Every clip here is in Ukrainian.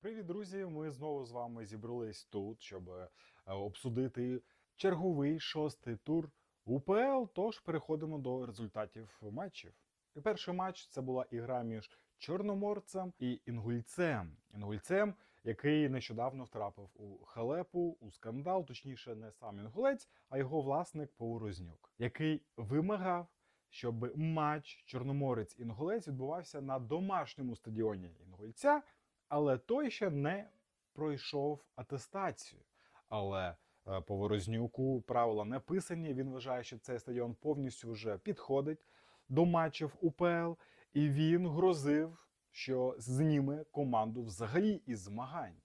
Привіт, друзі! Ми знову з вами зібрались тут, щоб е, обсудити черговий шостий тур УПЛ. Тож переходимо до результатів матчів. І перший матч це була ігра між Чорноморцем і Інгульцем. Інгульцем, який нещодавно втрапив у халепу, у скандал, точніше, не сам інгулець, а його власник Поворознюк, який вимагав, щоб матч Чорноморець-Інгулець відбувався на домашньому стадіоні Інгульця але той ще не пройшов атестацію. Але е, по Ворознюку правила не писані. Він вважає, що цей стадіон повністю вже підходить до матчів УПЛ, і він грозив, що зніме команду взагалі із змагань.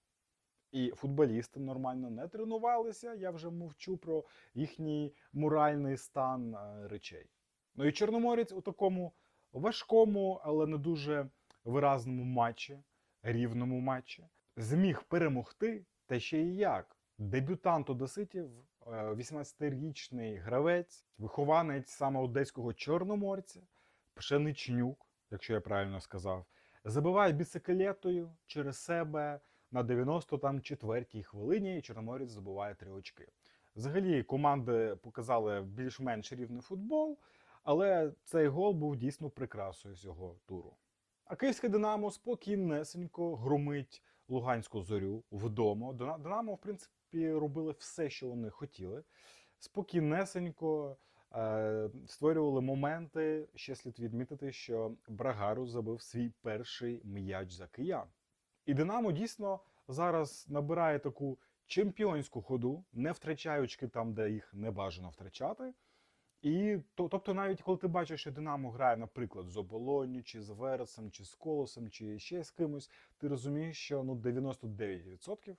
І футболісти нормально не тренувалися. Я вже мовчу про їхній моральний стан е, речей. Ну і Чорноморець у такому важкому, але не дуже виразному матчі рівному матчі, зміг перемогти, та ще й як. Дебютант Одеситів, е, 18-річний гравець, вихованець саме одеського чорноморця, Пшеничнюк, якщо я правильно сказав, забиває біциклетою через себе на 94-й хвилині, і Чорноморець забуває три очки. Взагалі, команди показали більш-менш рівний футбол, але цей гол був дійсно прикрасою цього туру. А київське Динамо спокійнесенько громить Луганську зорю вдома. Динамо, в принципі, робили все, що вони хотіли. Спокійнесенько е, створювали моменти. Ще слід відмітити, що Брагару забив свій перший м'яч за киян. І Динамо дійсно зараз набирає таку чемпіонську ходу, не втрачає очки там, де їх не бажано втрачати. І то, тобто, навіть коли ти бачиш, що Динамо грає, наприклад, з Оболонню, чи з Вересом, чи з Колосом, чи ще з кимось, ти розумієш, що ну 99%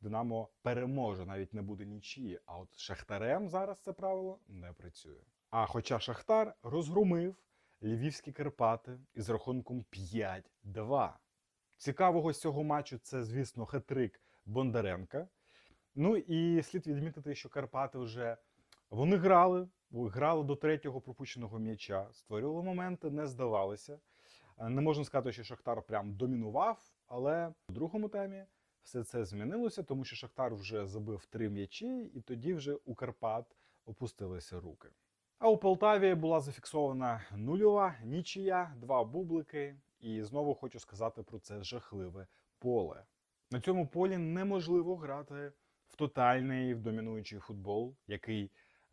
Динамо переможе, навіть не буде нічиї. А от Шахтарем зараз це правило не працює. А хоча Шахтар розгромив львівські Карпати із рахунком 5-2. Цікавого з цього матчу це, звісно, хитрик Бондаренка. Ну і слід відмітити, що Карпати вже вони грали, грали до третього пропущеного м'яча, створювали моменти, не здавалися. Е, Не можна сказати, що Шахтар прям домінував, але в другому таймі все це змінилося, тому що Шахтар вже забив три м'ячі, і тоді вже у Карпат опустилися руки. А у Полтаві була зафіксована нульова нічия, два бублики. І знову хочу сказати про це жахливе поле. На цьому полі неможливо грати в тотальний в домінуючий футбол, який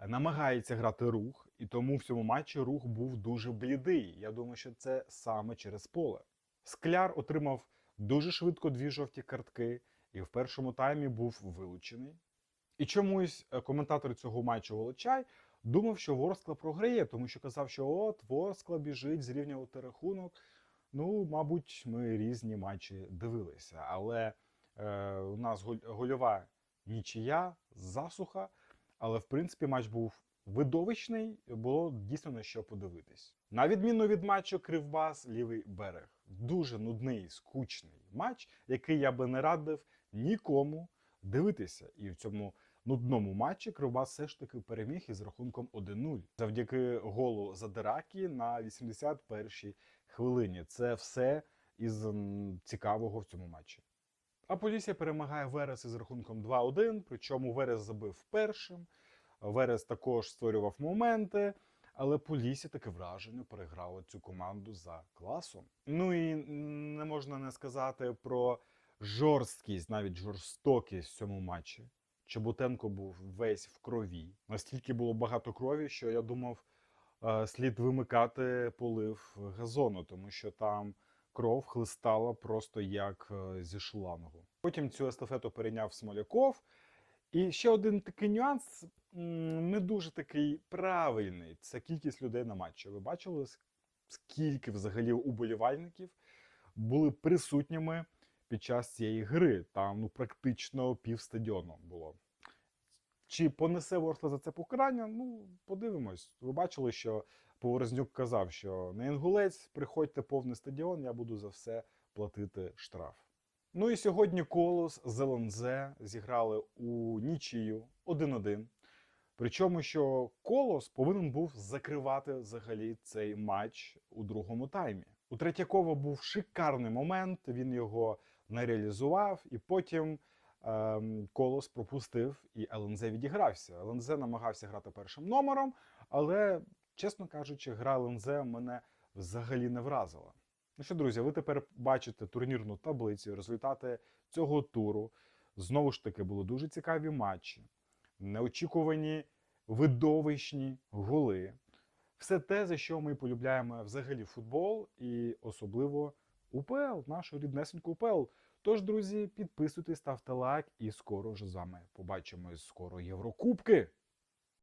намагається грати рух, і тому в цьому матчі рух був дуже блідий. Я думаю, що це саме через поле. Скляр отримав дуже швидко дві жовті картки, і в першому таймі був вилучений. І чомусь е, коментатор цього матчу Волочай думав, що Ворскла програє, тому що казав, що от Ворскла біжить зрівнювати рахунок. Ну, мабуть, ми різні матчі дивилися, але е, у нас голь- гольова нічия, засуха. Але в принципі матч був видовищний, було дійсно на що подивитись. На відміну від матчу Кривбас лівий берег. Дуже нудний, скучний матч, який я би не радив нікому дивитися. І в цьому нудному матчі Кривбас все ж таки переміг із рахунком 1-0 завдяки голу Задиракі на 81-й хвилині. Це все із цікавого в цьому матчі. А Полісся перемагає Верес із рахунком 2-1, причому Верес забив першим. Верес також створював моменти, але Полісся таке враження переграло цю команду за класом. Ну і не можна не сказати про жорсткість, навіть жорстокість в цьому матчі. Чеботенко був весь в крові. Настільки було багато крові, що я думав, е, слід вимикати полив газону, тому що там кров хлистала просто як е, зі шлангу. Потім цю естафету перейняв Смоляков. І ще один такий нюанс не дуже такий правильний. Це кількість людей на матчі. Ви бачили, скільки взагалі уболівальників були присутніми під час цієї гри? Там ну практично пів стадіону було. Чи понесе Ворскла за це покарання? Ну, подивимось. Ви бачили, що Поворознюк казав, що на Інгулець приходьте повний стадіон, я буду за все платити штраф. Ну і сьогодні Колос з ЛНЗ зіграли у нічию 1-1. Причому, що Колос повинен був закривати взагалі цей матч у другому таймі. У Третьякова був шикарний момент. Він його не реалізував, і потім ем, Колос пропустив і ЛНЗ відігрався. ЛНЗ намагався грати першим номером, але, чесно кажучи, гра ЛНЗ мене взагалі не вразила. Ну що, друзі, ви тепер бачите турнірну таблицю, результати цього туру. Знову ж таки, були дуже цікаві матчі, неочікувані видовищні голи. Все те, за що ми полюбляємо взагалі футбол і особливо УПЛ, нашу ріднесеньку УПЛ. Тож, друзі, підписуйтесь, ставте лайк, і скоро ж з вами побачимось. Скоро Єврокубки.